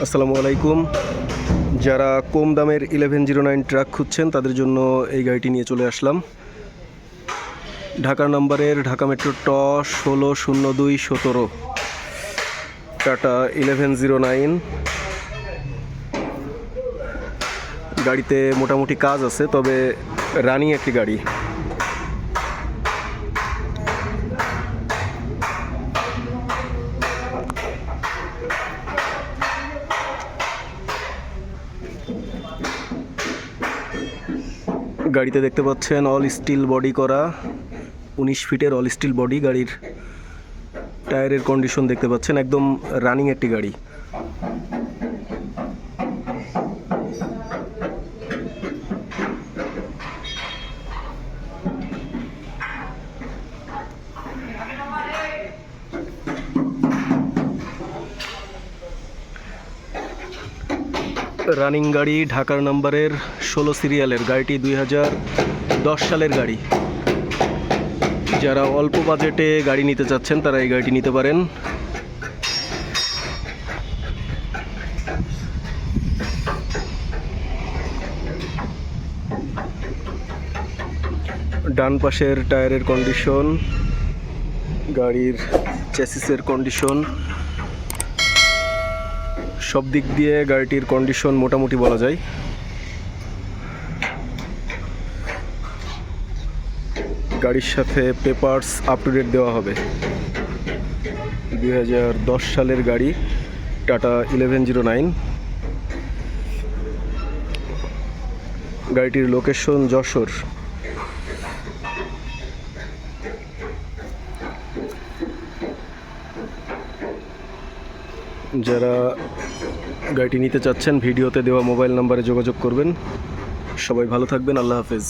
আসসালামু আলাইকুম। যারা কম দামের ইলেভেন জিরো নাইন ট্রাক খুঁজছেন, তাদের জন্য এই গাড়িটি নিয়ে চলে আসলাম। ঢাকা নাম্বারের ঢাকা মেট্রো ট ষোলো শূন্য দুই সতেরো। টাটা ইলেভেন জিরো নাইন গাড়িতে মোটামুটি কাজ আছে, তবে রানিং একটি গাড়ি। গাড়িতে দেখতে পাচ্ছেন অল স্টিল বডি করা, উনিশ ফিটের অল স্টিল বডি গাড়ির টায়ারের কন্ডিশন দেখতে পাচ্ছেন, একদম রানিং একটি গাড়ি। রানিং গাড়ি ঢাকার নাম্বারের ষোলো সিরিয়ালের গাড়িটি দুই হাজার দশ সালের গাড়ি। যারা অল্প বাজেটে গাড়ি নিতে চাচ্ছেন, তারা এই গাড়িটি নিতে পারেন। ডান পাশের টায়ারের কন্ডিশন, গাড়ির চ্যাসিসের কন্ডিশন সব দিক দিয়ে গাড়িটির কন্ডিশন মোটামুটি বলা যায়। গাড়ির সাথে পেপারস আপ টু ডেট দেওয়া হবে। দুই হাজার দশ সালের গাড়ি টাটা ইলেভেন জিরো নাইন গাড়িটির লোকেশন যশোর। যারা গাড়িটি নিতে চাচ্ছেন, ভিডিওতে দেওয়া মোবাইল নাম্বারে যোগাযোগ করবেন। সবাই ভালো থাকবেন, আল্লাহ হাফেজ।